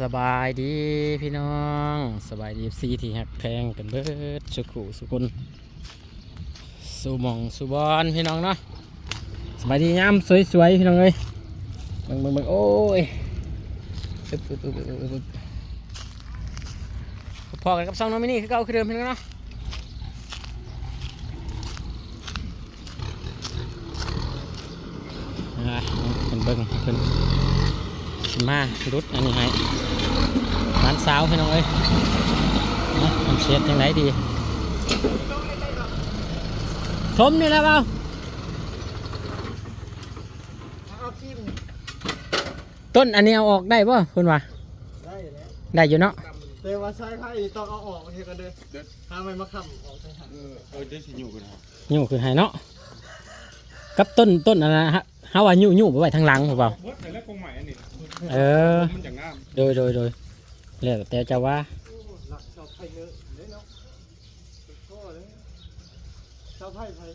สบายดีพี่น้องสบายดีซีที่หักแพงกันเบิดสุขุสุคนสูมองสูบอลพี่น้องเนาะสบายดีย้ำสวยๆพี่น้องเลยเบิ่งเบิ่งเบิ่งโอ้ยอึ๊บอึ๊บอึ๊บอึ๊บอึ๊บอึ๊บพอกันกับซองน้องมินี่คือเก่าคือเดิมพี่น้องเนาะอ่าเพิ่นเบิ่งเพิ่น สิมารุดอันนี้ให้ร้านสาวพี่น้องเอ้ยนะทำเสียดยังไงดีทมนี่แหล้วเปล่าเอาจิ้มต้นอันนี้เอาออกได้ป่ะคุณว่าได้แล้วได้อยู่เนาะแต่ว่าใช้ไพ่ต้องเอาออกเฮ็ดกันเด้อถ้าไม่มาค้ำออกใช่ไหมเออเออได้สิอยู่กันครับยู่คือให้เนาะกับต้นต้นอันนั้นฮะเฮาว่ายู่ยู่ไปไว้ทางหลังเปล่าเบิดแต่แล้วคงใหม่อันนี้ เออ มันจะงามโดยโดยโดยแล้วแต่จะว่าหลักชาวไพ่เนื้อเด้เนาะก็เลยชาวไพ่ไพ่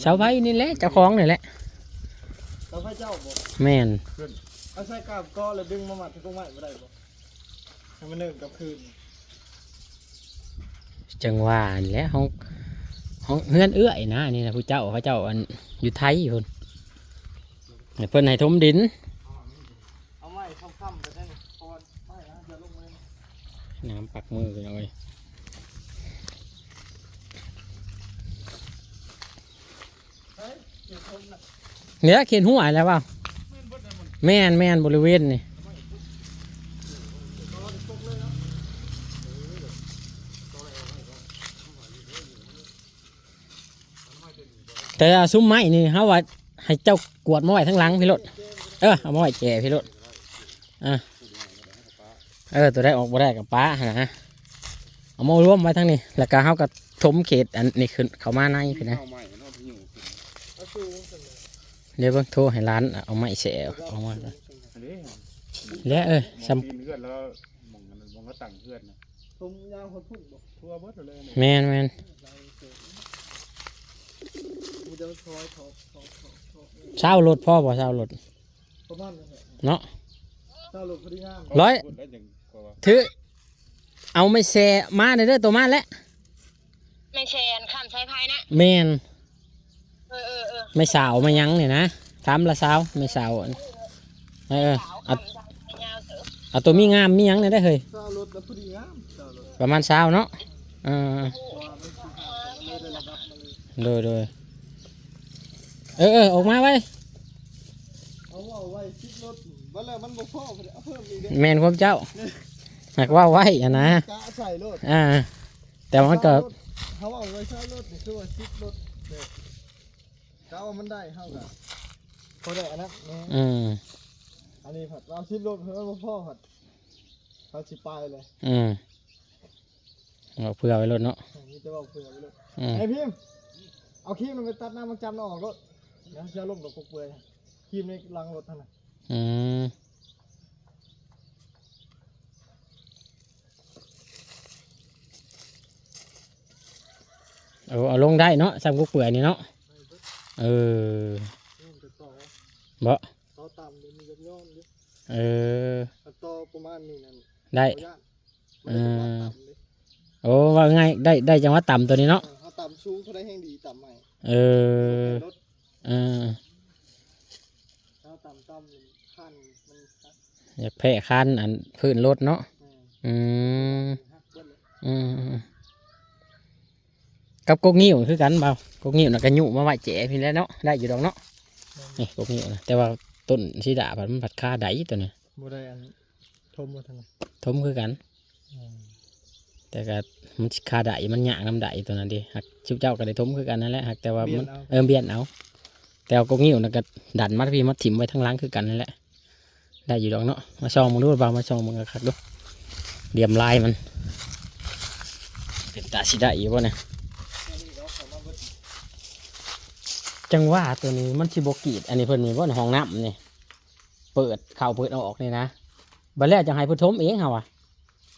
เสาไฟนี่แหละเจ้าของนี่แหละ ชาวไพ่เจ้าบ่แม่นเอาใส่กาบก็แล้วดึงมาหมัดที่กงไม้บ่ได้บ่ให้มันเนิ่งกับคืนจังว่านี่แหละห้องห้องเฮือนเอื้อยนะอันนี่นะผู้เจ้าเขาเจ้าอันอยู่ไทยพุ่นให้เพิ่นให้ทมดิน เอาไม้ค้ำๆไปได้นี่เพราะว่าไม้นะอย่าลงมือ น้ำปักมือเฮ้ยเดี๋ยวคนน่ะเนี่ยเขียนหัวแล้วเปล่าแม่นแม่นบริเวณนี่แต่ซุ้มไม้นี่เขาว่าให้เจ้ากวดมาไว้ทั้งหลังพี่รถเออเอามาไว้แก่พี่รถอะ เออตัวได้ออกมาได้กับป้าหั่นะเอามารวมไว้ทั้งนี้ แล้วก็เขาก็ถมเขตอันนี้ขึ้นเขามาในพี่นะเอาใหม่เนาะที่อยู่ขึ้นเอาสูงขึ้นเลยเดี๋ยวเบิ่งโทรให้ร้านเอาไม้แสวเอามาก่อนอันนี้แล้วเออมซ้องดินเพื่อนแล้วมองกันมองก็ตั้งเพื่อนนะผมยาวคนพุ่งบ่ทั่วเบิดเลยำแม่นแม่นเช้ารถพ่อบ่เช้ารถเนาะร้อย ถือ เอาไม่แสมาเด้อเด้อตัวมาแล้วไม่แชนข้ามใช้ภายนะ แม่นเออเออเออไม่สาวมายังเนี่ยนะถามละสาวไม่สาวอันเออสาวเอาข้ามใช้ยาวเถอะเอาตัวมีงามมีหยังเนี่ยได้เฮ้ยเจ้ารถแล้วพอดีงามเจ้ารถประมาณสาวเนาะเออว่ามันสิหาไม่ได้ระดับมันเลยโดยโดยเออเออออกมาไว้เอาเอาไว้ชิดรถวันแล้วมันบ่พอพอดีเอาเพิ่มอีกเด้แม่นความเจ้าหากว่าไว้อะนะกะใส่รถอ่า แต่มันก็เขาเอาไว้ใช้รถนี่คือว่าชิดรถเด้กะว่ามันได้เท่ากันพอได้อันนั้นนะอืมอันนี้ผัดเราชิดรถเพิ่มบ่พอผัดเขาสิไปเลยอืมเอาเผื่อไว้รถเนาะนี่จะบอกเผื่อไปเลยอืมไอ้พิมพ์เอาครีมมันไปตัดหน้ามันจำออกรถเดี๋ยวจะลงดอกกุกเปื่อย ครีมในรังรถท่านน่ะอืมเอาเอาลงได้เนาะซ้ำกุกเปื่อยนี่เนาะเออนี่มันจะต่อบ่ต่อต่ำเดี๋ยวมีจะย่อมเดี๋ยวเออถ้าต่อประมาณนี้นั่นได้บ่ย่านมันจะต่ำเลยโอ้ว่าไงได้ได้จังหวะต่ำตัวนี้เนาะเออถ้าต่ำสูงเขาได้แห้งดีต่ำใหม่เออรถเออถ้าต่ำต่ำมันขั้นมันฮัก อยากแพ้คันอันพื้นรถเนาะอืมอืมฮักเบิ้ลเลยอืมกับกกนิ้วคือกันเบากกนิ้วน่ะก็ยุมาไว้แจ๋พี่แล้วเนาะได้อยู่ดอกเนาะนี่กกนิ้วนะแต่ว่าต้นสีดาผัดมันผัดคาไดตัวนี้บ่ได้อันทมมาทางไหนทมคือกัน แต่ก็มันสิคาไดมันหยางน้ำไดตัวนั้นดิหักชิบเจ้าก็ได้ทมคือกันนั่นแหละหักแต่ว่ามันเออเบียนเอาแต่เอากกนิ้วน่ะก็ดันมัดพี่มัดถิ่มไว้ทั้งหล้างคือกันนั่นแหละ ได้อยู่ดอกเนาะมาซองมึงดูเบามาซองมึงกคักดูเดียมลายมัน เป็นตาสิได้อยู่ป่ะเนี่ยจังว่าตัวนี้มันสิบกีดอันนี้เพิ่นมีบ่ในห้องน้ำนี่เปิดเข่าเปิดออกนี่นะบัดแรกจังให้เพิ่นทมเองเฮาอะ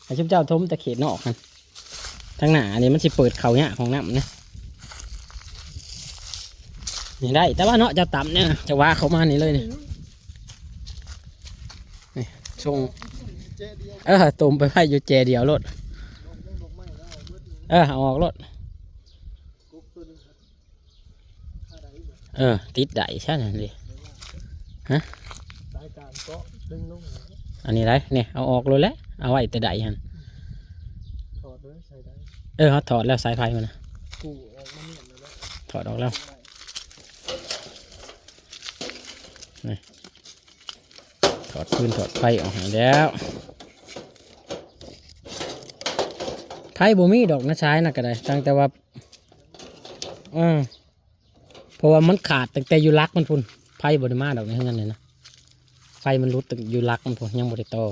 ให้ชุบเจ้าทมต่เขตนอกกันทางหน้าอันนี้มันสิเปิดเข่าเนี่ยของน้ำนะนี่ได้ แต่ว่าเนาะจะต่ำเนี่ยจะว่าเขามานี่เลยเนี่นี่ ชงเออตุ่มไปไว้อยู่เจเดียวรถเออออกรถเออ ติดได้ใช่ไหมดิฮะอันนี้ไรเนี่ยเอาออกเลยแหละเอาไว้แต่ได้ฮะเออเขาถอดแล้วสายไฟมันะถอดออกแล้วนี่ อดพื้นถอดไฟออกให้แล้วไฟบ่มีดอกนะใช้นะก็ได้ตั้งแต่ว่าอืมเพราะว่ามันขาดตั้งแต่อยู่รักมันพุ่นไฟบริมาดอกในเฮือนเลยนะไฟมันรุดตั้งอยู่รักมันพุ่นยังบริโตอ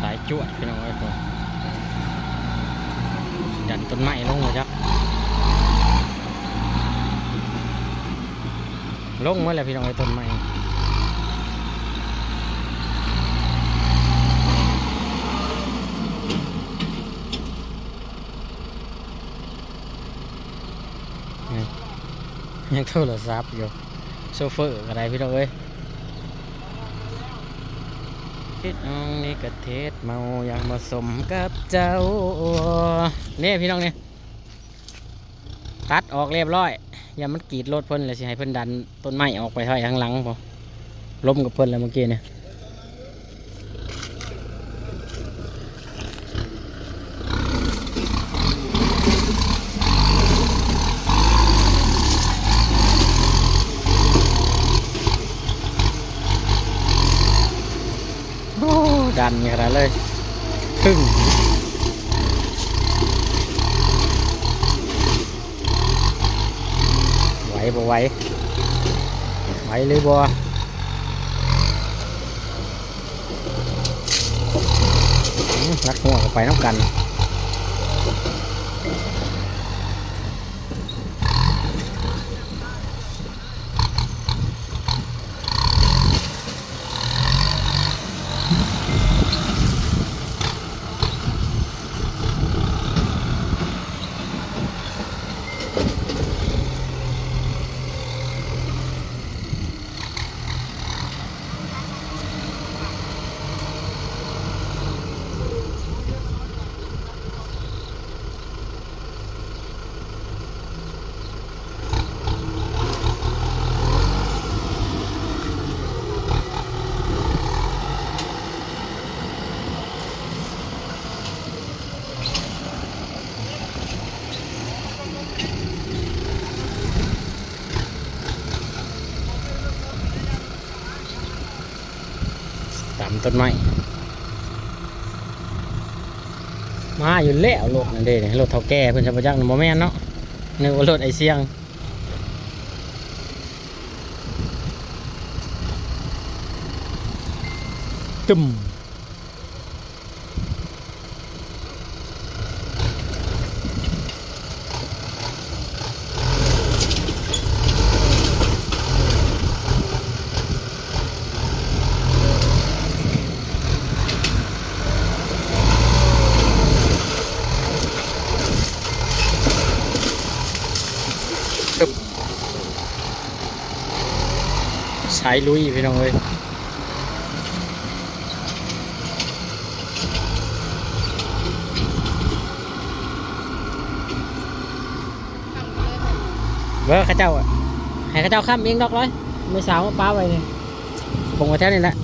สายจวดพี่น้องไอ้ย ต้นไม้ลงเลยจ้ะลงเมาแล้วพี่น้องไอ้ต้นไม้ยังโทรศัพท์อยู่โซเฟอร์อะไรพี่น้องเอ้ย ทิดน้องนี่กระเทศเมาอย่างผสมกับเจ้าเนี่ยพี่น้องเนี่ยตัดออกเรียบร้อย อย่ามันกรีดรถเพิ่นเลยสิให้เพิ่นดันต้นไม้ออกไปทางหลังพอล้มกับเพิ่นแล้วเมื่อกี้เนี่ยโอ้ ดันขนาดเลยทึ่งไหวบ่ไหวไหวเลยบ่รักหัวกับไปน้ำกัน ต้นไม้มาอยู่แล้วรถนั่นเด้รถเท่าแก่เพิ่นจะมาจักโมแม่นเนาะนึกว่ารถไอเสียงตึมสายลุยพี่น้องเลยเบอร์ข้าเจ้าอะให้ข้าเจ้าข้ามเองดอกเลยไม่สาวมาป้าไว้เนี่ยคงมาแท่นี้แหละ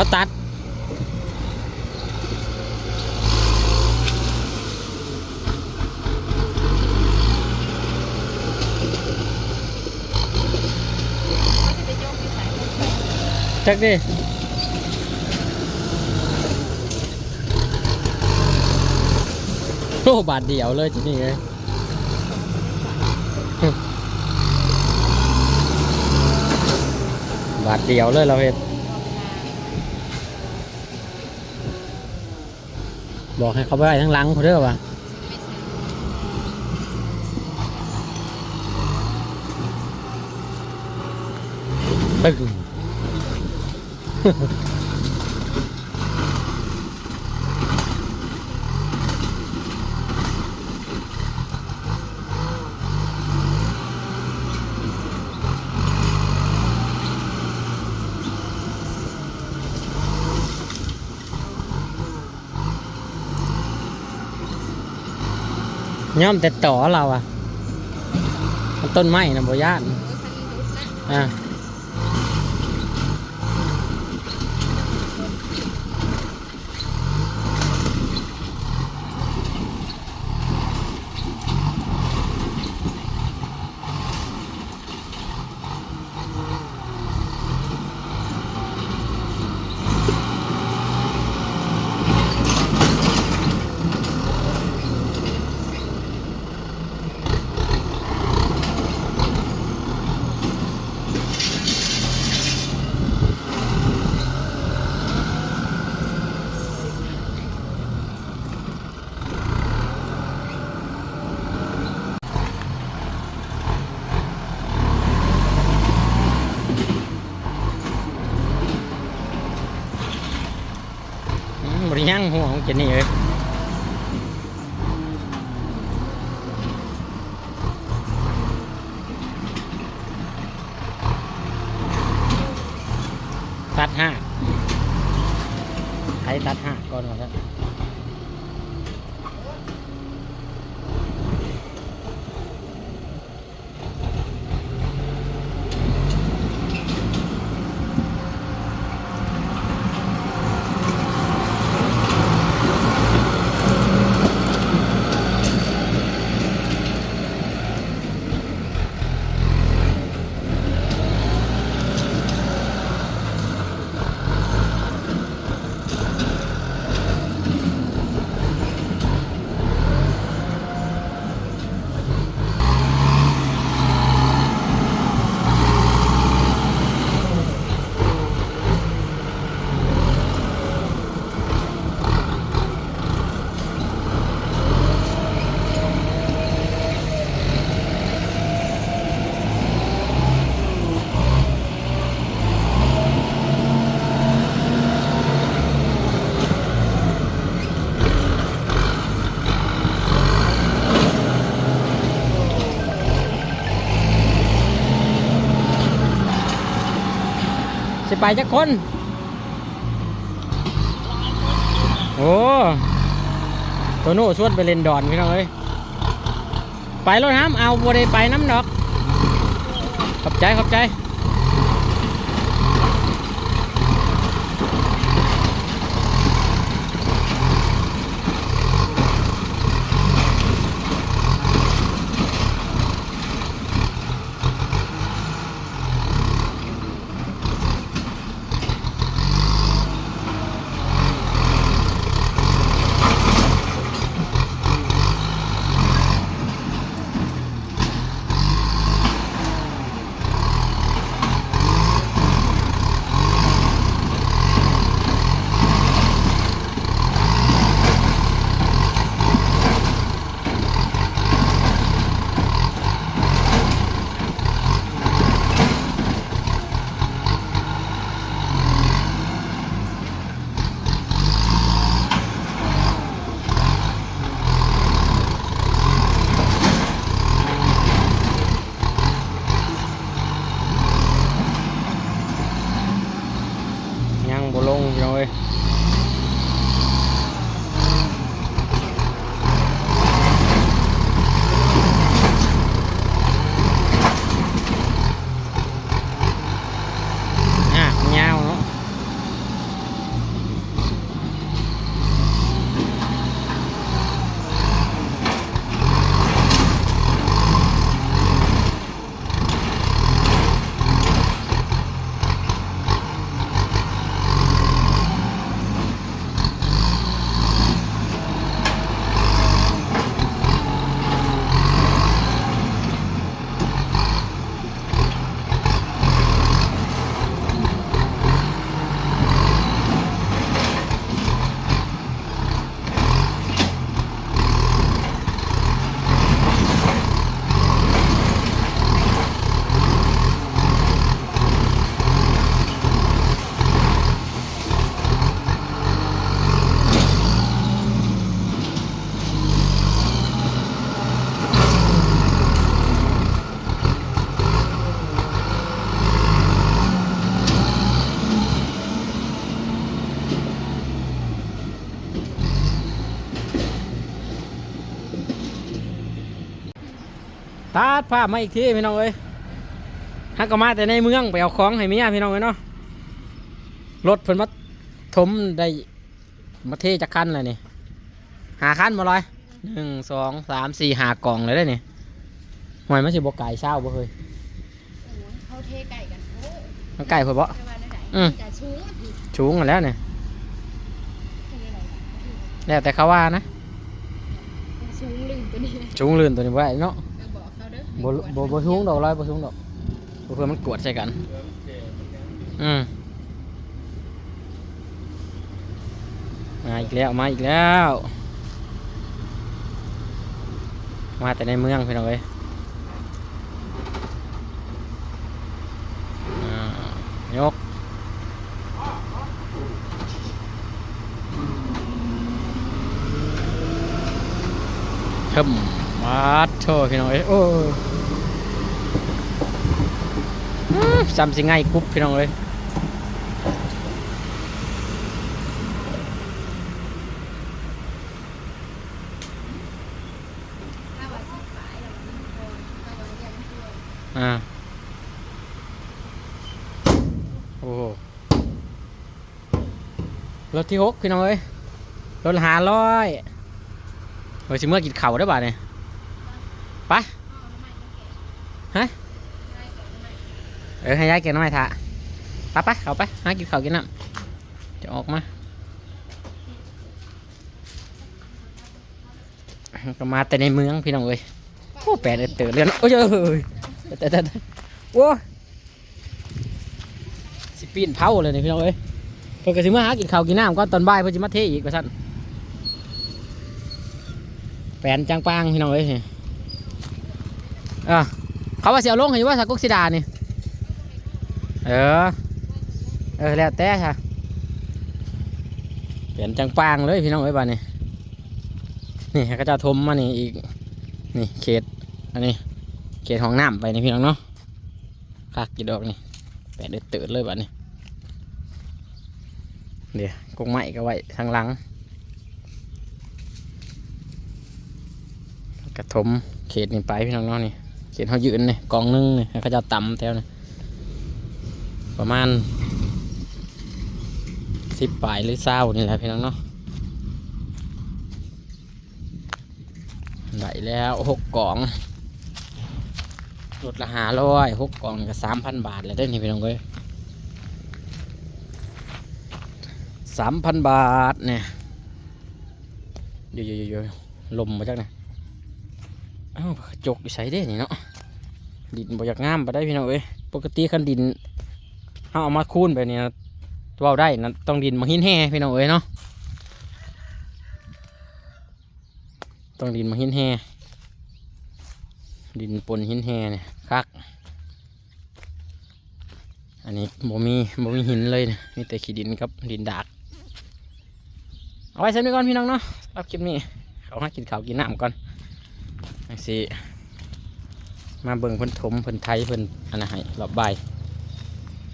เขาตัด จักดิโอ้บาทเดียวเลยจีนี่เลยบาทเดียวเลยเราเห็น บอกให้เขาไปไวทั้งหลังเขาเรียกวะไปกู ย่อมแต่ต่อเราอะมันต้นไม้นะบ่ย่านอะ อืมบริยังหัวของเจนี่เลยตัดห้าใครตัดห้าก่อนวะครับ ไปจักคน โอ้ตัวโน้ชวนไปเล่นดอนพี่น้องเอ้ยไปรถน้ำเอาบัได้ไปน้ำดอก ขอบใจขอบใจ ภาพมาอีกทีพี่น้องเอ้ยฮักก็มาแต่ในเมืองไปเอาของให้เมียพี่น้องเอ้ยเนาะรถเพิ่นมาถมได้มาเทจากคันเลยนี่หาคันมาเลยหนึ่งสองสามสี่หากล่องเลยได้อนี่หอยมันสิบกไก่เช้าบ่เคยโอ้ยเขาเทไก่กันโอ้มันไก่เพิ่นบ่ไม่ว่าได้ไหนอืมไก่ชูงอะพี่ชูงกันแล้วเนี่ยเป็นอะไรแล้วแต่เขาว่านะชูงลืมตัวนี้ชูงลื่นตัวนี้บ่ได้เนาะเออ บ่บ่บ่ชูงดอกร้อยบ่ชูงดอกเพื่อมันกวดใส่กัน อืมมาอีกแล้วมาอีกแล้ว มาแต่ในเมืองพี่น้องเอ้ยยกทึมมาโชว์พี่น้องเอ้ยโอ้ ยอื้ำสิง่ายกุ๊บพี่น้องเอ้ยราเป็นคนถ้าว่าเรียกมันด้วยอ่าโอ้รถที่หกพี่น้องเอ้ยรถหาร้อยเฮ้ยสิเมื่อกินเข่าได้บ่าเนี่ยไปฮะเออให้ยายเกินน้ำไม้ทะไปไปเขาไปหากินเขากินน้ำจะออกมาก็มาแต่ในเมืองพี่น้องเอ้ยโอ้แปดเตือนเรือนโอ้ยเอ้ยแต่แต่โอ้สิปีนเผาเลยนี่พี่น้องเอ้ยเพิ่นก็สิมาหากินข้าวกินน้ำก่อนตอนบ่ายเพิ่นสิมาเทอีกว่าซั่นแปนจังปางพี่น้องเอ้ยอะเขาว่าเสิเอาลงให้อยู่ว่าสักกุกสิดานี่ เออ เออ แล้วแต่ค่ะแปลี่ยนจังปางเลยพี่น้องเอ้บ้านนี้นี่ก็จะทมมานี่อีก นี่เขต อันนี้ เขตห้องน้ำไปนี่พี่น้องเนาะคักกี่ดอกนี่แปดเดือดตื่นเลยบัดนี้เดี๋ยวกงไม้ก็ไว้ทางหลัง กระถมเขตนี่ไปพี่น้องเนาะนี่เขตเขายืนนี่กองหนึงนี่เขาจะต่ำแถวนี่ ประมาณสิบปลายหรือเศร้านี่แหละพี่น้องเนาะได้แล้วหกกล่องรถละหาร้อยหกกล่องก็สามพันบาทเลยได้นี่พี่น้องเอ้ยสามพันบาทเนี่ยเดี๋ยวเยวๆๆลมมาจากไหนอ้าวจกใส่ได้นี่เนาะดินบอยากงามไปได้พี่น้องเอ้ยปกติคันดิน เอาเอามาคูนแบบนี้นะเว่าได้นะต้องดินมาหินแห่พี่น้องเอ้ยเนาะต้องดินมาหินแห่ดินปนหินแห่เนี่ยคักอันนี้บ่มีบ่มีหินเลยนะมีแต่ขี้ดินกับดินดากเอาไว้เสร็จก่อนพี่น้องเนาะรับคลิปนี้เขาให้กินข้าวกินน้ำก่อนจังสิมาเบิ่งเพิ่นถมเพิ่นไทยเพิ่นอันนั้นให้รอบใบ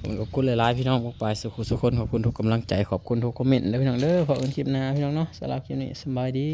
ผมขอบคุณหลายๆพี่น้องออกไปสุขุสุขคนขอบคุณทุกกำลังใจขอบคุณทุกคอมเมนต์และพี่น้องเด้อขอบคุณคลิปหน้าพี่น้องเนาะสำหรับคลิปนี้สบายดี